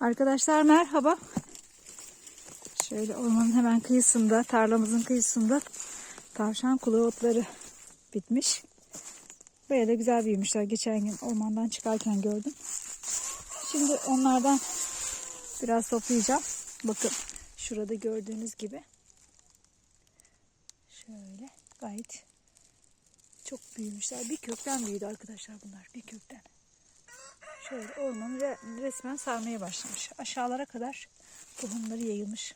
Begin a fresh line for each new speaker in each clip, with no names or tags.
Arkadaşlar merhaba. Şöyle ormanın hemen kıyısında, tarlamızın kıyısında tavşan kulağı otları bitmiş. Böyle de güzel büyümüşler. Geçen gün ormandan çıkarken gördüm. Şimdi onlardan biraz toplayacağım. Bakın şurada gördüğünüz gibi. Şöyle gayet çok büyümüşler. Bir kökten büyüdü arkadaşlar bunlar. Bir kökten. Şöyle ormanı re- resmen sarmaya başlamış. Aşağılara kadar tohumları yayılmış.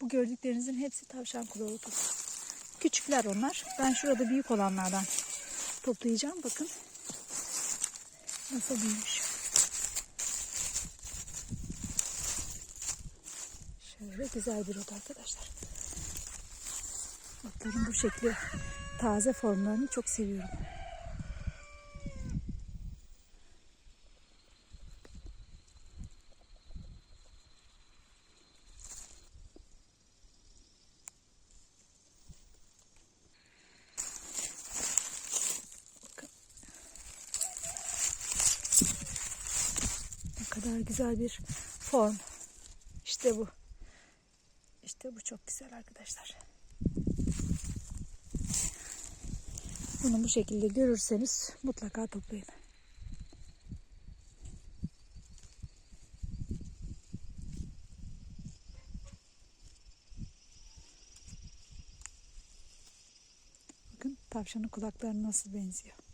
Bu gördüklerinizin hepsi tavşan kulağı. Küçükler onlar. Ben şurada büyük olanlardan toplayacağım. Bakın nasıl büyümüş. Şöyle güzel bir ot arkadaşlar. Otların bu şekli taze formlarını çok seviyorum. Ne kadar güzel bir form. İşte bu. İşte bu çok güzel arkadaşlar. Bunu bu şekilde görürseniz mutlaka toplayın. Bakın tavşanın kulakları nasıl benziyor.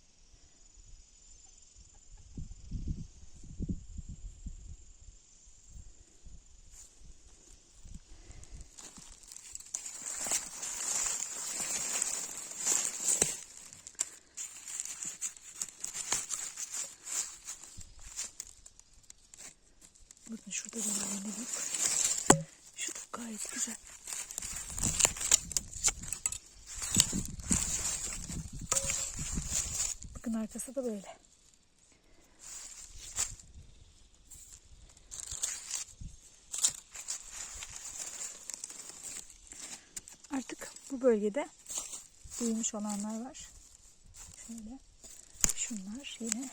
Var yine bak. Şu gayet güzel. Bakın arkası da böyle. Artık bu bölgede büyümüş olanlar var. Şöyle. Şunlar yine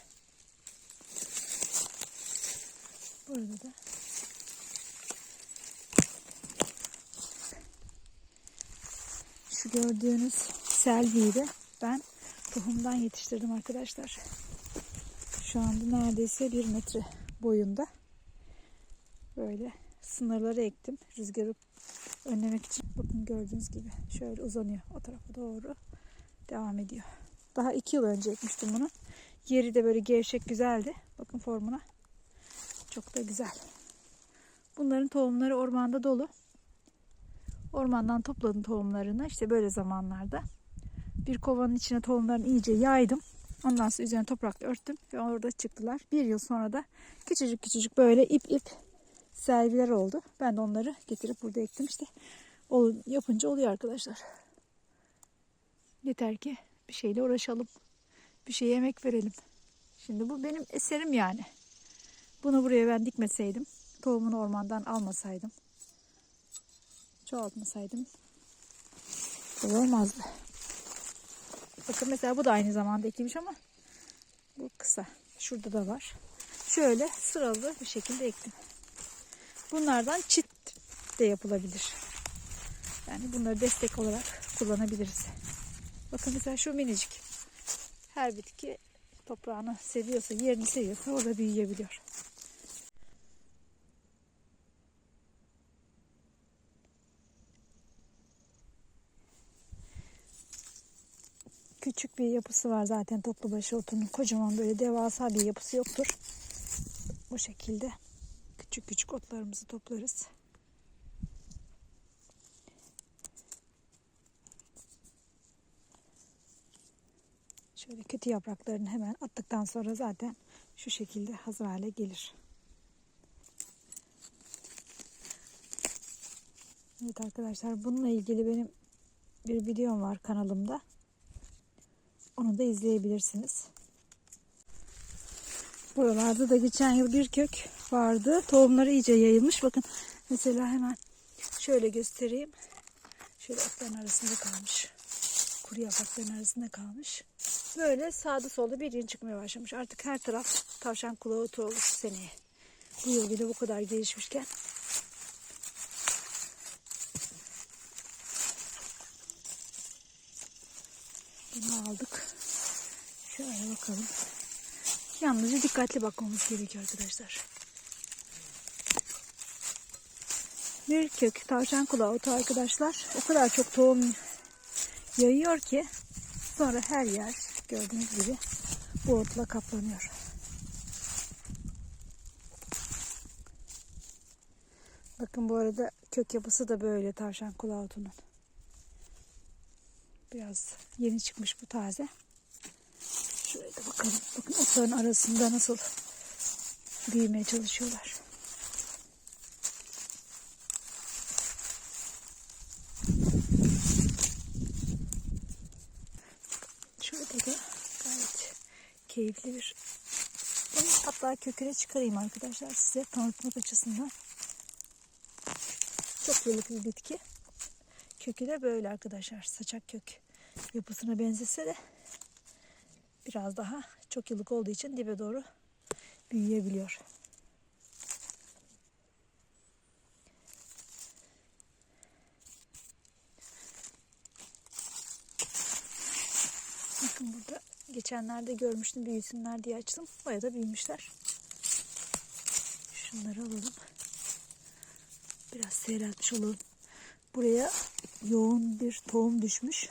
Burada da gördüğünüz selviyi de ben tohumdan yetiştirdim arkadaşlar. Şu anda neredeyse bir metre boyunda. Böyle sınırları ektim. Rüzgarı önlemek için. Bakın gördüğünüz gibi şöyle uzanıyor. O tarafa doğru devam ediyor. Daha iki yıl önce ekmiştim bunu. Yeri de böyle gevşek güzeldi. Bakın formuna. Çok da güzel. Bunların tohumları ormanda dolu. Ormandan topladım tohumlarını. İşte böyle zamanlarda. Bir kovanın içine tohumlarını iyice yaydım. Ondan sonra üzerine toprakla örttüm ve orada çıktılar. Bir yıl sonra da küçücük küçücük böyle ip ip selviler oldu. Ben de onları getirip burada ektim işte. Ol, yapınca oluyor arkadaşlar. Yeter ki bir şeyle uğraşalım. Bir şeye emek verelim. Şimdi bu benim eserim yani. Bunu buraya ben dikmeseydim, tohumunu ormandan almasaydım, çoğaltmasaydım olmazdı. Bakın mesela bu da aynı zamanda ekilmiş ama bu kısa. Şurada da var. Şöyle sıralı bir şekilde ektim. Bunlardan çit de yapılabilir. Yani bunları destek olarak kullanabiliriz. Bakın mesela şu minicik. Her bitki toprağını seviyorsa, yerini seviyorsa o da büyüyebiliyor. Küçük bir yapısı var zaten toplubaşı otunun. Kocaman böyle devasa bir yapısı yoktur. Bu şekilde küçük küçük otlarımızı toplarız. Şöyle kötü yapraklarını hemen attıktan sonra zaten şu şekilde hazır hale gelir. Evet arkadaşlar bununla ilgili benim bir videom var kanalımda. Onu da izleyebilirsiniz. Buralarda da geçen yıl bir kök vardı. Tohumları iyice yayılmış. Bakın mesela hemen şöyle göstereyim. Şöyle otların arasında kalmış. Kuru yaprakların arasında kalmış. Böyle sağda solda bir yeni çıkmaya başlamış. Artık her taraf tavşan kulağı otu olur seneye. Bu yıl bile bu kadar gelişmişken. Bunu aldık. Şöyle bakalım. Yalnızca dikkatli bakmamız gerekiyor arkadaşlar. Bir kök tavşan kulağı otu arkadaşlar. O kadar çok tohum yayıyor ki sonra her yer gördüğünüz gibi bu otla kaplanıyor. Bakın bu arada kök yapısı da böyle tavşan kulağı otunun. Biraz yeni çıkmış bu taze. Da bakalım. Bakın otların arasında nasıl büyümeye çalışıyorlar. Şurada da gayet keyifli bir hatta köküne çıkarayım arkadaşlar size tanıtmak açısından. Çok yıllık bir bitki. Kökü de böyle arkadaşlar. Saçak kök yapısına benzese de biraz daha çok yıllık olduğu için dibe doğru büyüyebiliyor. Bakın burada geçenlerde görmüştüm büyüsünler diye açtım. Baya da büyümüşler. Şunları alalım. Biraz seyreltmiş olalım. Buraya yoğun bir tohum düşmüş.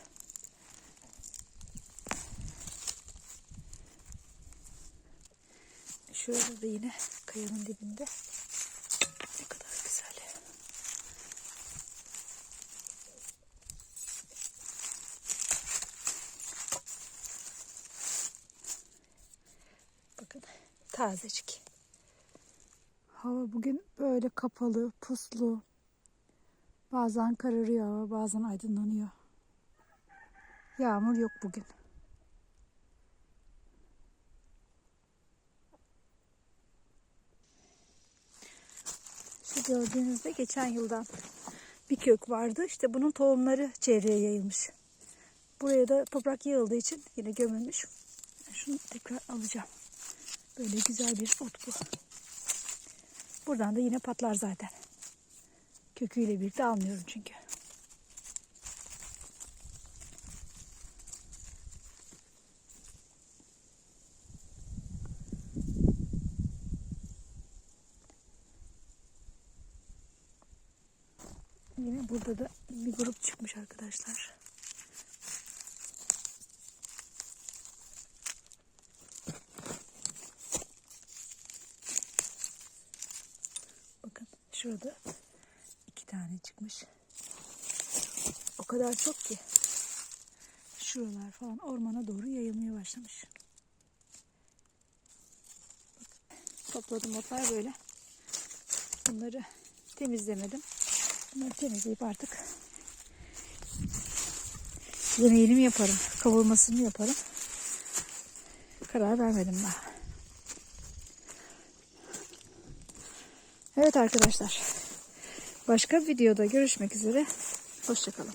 Şurada da yine kayanın dibinde. Ne kadar güzel. Bakın tazecik. Hava bugün böyle kapalı, puslu. Bazen kararıyor bazen aydınlanıyor. Yağmur yok bugün. Gördüğünüzde geçen yıldan bir kök vardı. İşte bunun tohumları çevreye yayılmış. Buraya da toprak yığıldığı için yine gömülmüş. Şunu tekrar alacağım. Böyle güzel bir ot bu. Buradan da yine patlar zaten. Köküyle birlikte almıyorum çünkü. Yine burada da bir grup çıkmış arkadaşlar. Bakın şurada iki tane çıkmış. O kadar çok ki şuralar falan ormana doğru yayılmaya başlamış. Topladım otlar böyle. Bunları temizlemedim. Bunları temizleyip artık yemeğini mi yaparım, kavurmasını mı yaparım? Karar vermedim daha. Evet arkadaşlar. Başka videoda görüşmek üzere. Hoşçakalın.